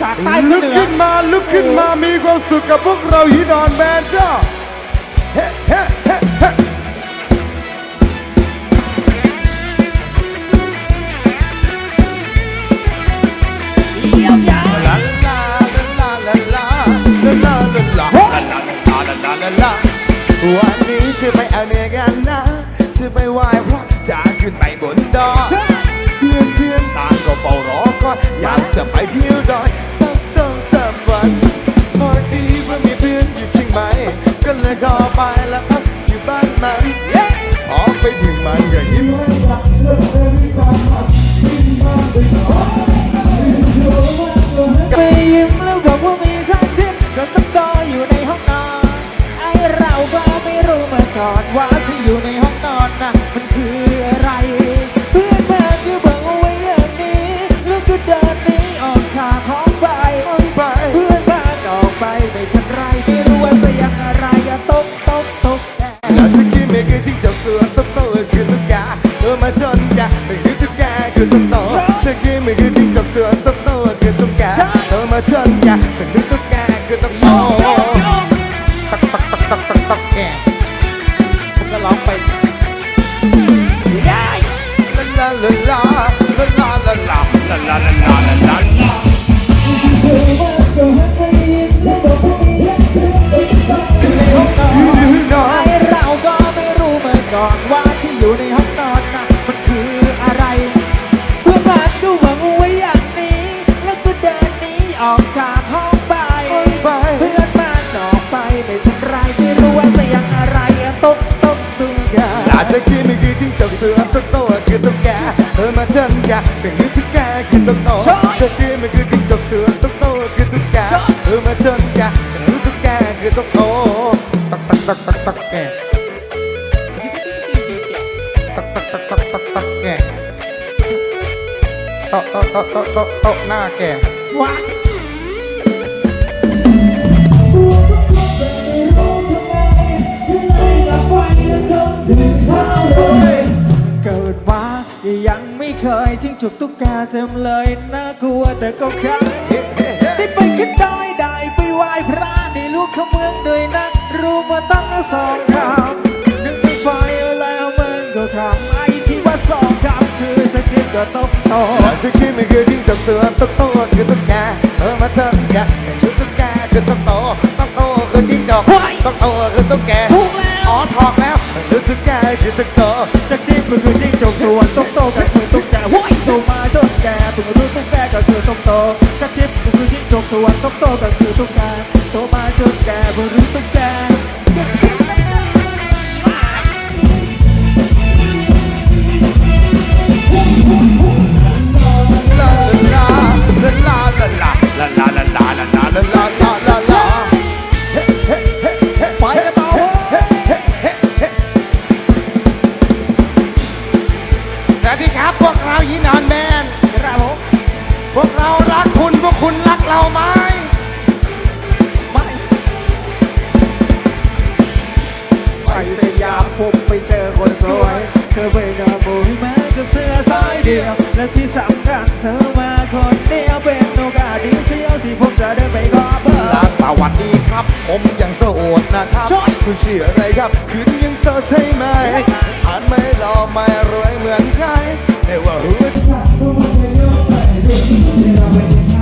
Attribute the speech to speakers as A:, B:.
A: จากใต้
B: ลุกขึ้นมาลุกขึ้นมามีความสุขกับพวกเราฮีดอนแมนจ้าเฮ้เฮ้เฮ้เฮ้
A: วั
B: นนี้จะไปอเมริกานะจะไปไหว้พระจะขึ้นไปบนดอยเพื่อนเพื่อนต่างก็เฝ้ารอคอยอยากจะไปเที่ยวดอย สามวันพอดีว่ามีเพื่อนอยู่เชียงใหม่ก็เลยขอไปแล้วพักอยู่บ้านมันพอไปถึงมันก็ยิ้มให้รักเลิกเลิกตามมายิ้มมาไปหน่อย
A: ไปยิ้มแล้วบอกว่ามี 솔직히 내게 직접 쏘았던 너의 그 누가 너만 전가 그 누가 그 누너 솔직히 내게 직접 쏘았던 너의 그 누가 너만 전가 그 누가 그 누너 딱딱딱딱딱 อยู่ในห้องนอนน่ะมันคืออะไรเพื่อนบ้านก็หวังไว้อย่างนี้ แล้วก็เดินหนีออกจากห้องไป
B: ไป
A: เพื่อนบ้านออกไปไม่ทันไรไม่รู้ว่าเสียงอะไรอะตกตกตัวแก
B: ลาฉันคิดไม่คือจิ้งจอกเสือตุ๊กโตคือตุ๊กแกเออมาชนแกเป็นคือตุ๊กแกคือตุ๊กโตฉันคิดไม่คือจิ้งจอกเสือตุ๊กโตคือตุ๊กแกเออมาชนแกเป็นคือตุ๊กแกคือตุ๊กโตตักตักตักตักตักแกตัก โตะโตะโตะโตะโตะโตหน้าแก่
A: ว้าเกิดมายังไม่เคยจิ้งจุกตุ๊กแกเต็มเลยน่ากลัวแต่ก็แค่ได้ไปขึ้นดอยได้ไปไหว้พระได้ลูกขเมืองด้วยนะรู้มาตั้งสองคำ สจิตก็ตกโต
B: แล้วฉันคิดไม่คือจิ้งจอกเสือตุ๊กโตคือตุ๊กแกเออมาเชิญแกเป็นคือตุ๊กแกคือตุ๊กโตตุ๊กโตคือจิ้งจอกตุ๊กโตคือตุ๊กแก
A: ถูกแล้ว
B: อ๋อถอกแล้วคือตุ๊กแกคือตุ๊กโต
A: จากชีพก็คือจิ้งจกส่วนตุ๊กโตก็คือตุ๊กแกโว้ยโตมาจนแกถึงรู้ตุ๊กแกก็คือตุ๊กโตจากชีพก็คือจิ้งจกส่วนตุ๊กโตก็คือตุ๊กแกโตมาจนแกเพิ่งรู้ตุ๊กแก ไปเจอคนสวย เธอไปนอนบุยมากับเสื้อสายเดียว และที่สำคัญเธอมาคนเดียวเป็นโอกาสดีเชียวที่ผมจะเดินไปขอเบอร์
B: ลาสวัสดีครับ ผมยังโสดนะครับ
A: ใช่
B: คุณชื่ออะไรครับ คืนยังโสดใช่ไหมอ่านไม่หล่อไม่รวยเหมือนใครแต่ว่าหัวใจ
A: ที่